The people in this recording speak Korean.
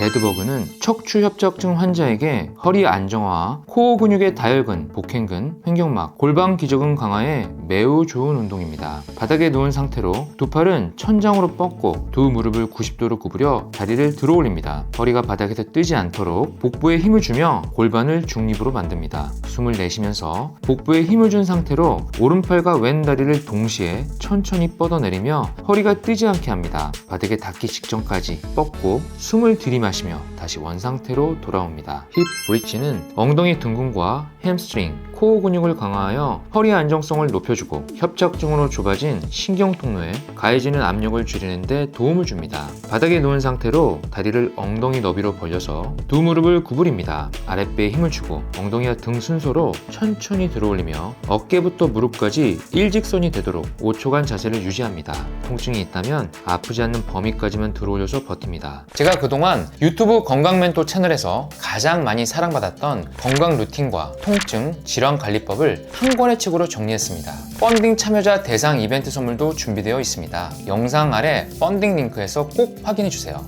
데드버그는 척추 협착증 환자에게 허리 안정화, 코어 근육의 다혈근, 복행근, 횡격막, 골반 기저근 강화에 매우 좋은 운동입니다. 바닥에 누운 상태로 두 팔은 천장으로 뻗고 두 무릎을 90도로 구부려 다리를 들어 올립니다. 허리가 바닥에서 뜨지 않도록 복부에 힘을 주며 골반을 중립으로 만듭니다. 숨을 내쉬면서 복부에 힘을 준 상태로 오른팔과 왼 다리를 동시에 천천히 뻗어내리며 허리가 뜨지 않게 합니다. 바닥에 닿기 직전까지 뻗고 숨을 들이마시며 다시 원상태로 돌아옵니다. 힙 브릿지는 엉덩이 등근과 햄스트링, 코어 근육을 강화하여 허리 안정성을 높여주고 협착증으로 좁아진 신경 통로에 가해지는 압력을 줄이는 데 도움을 줍니다. 바닥에 누운 상태로 다리를 엉덩이 너비로 벌려서 두 무릎을 구부립니다. 아랫배에 힘을 주고 엉덩이와 등 순서로 천천히 들어올리며 어깨부터 무릎까지 일직선이 되도록 5초간 자세를 유지합니다. 통증이 있다면 아프지 않는 범위까지만 들어올려서 버팁니다. 제가 그동안 유튜브 건강 멘토 채널에서 가장 많이 사랑받았던 건강 루틴과 통증, 질환 관리법을 한 권의 책으로 정리했습니다. 펀딩 참여자 대상 이벤트 선물도 준비되어 있습니다. 영상 아래 펀딩 링크에서 꼭 확인해 주세요.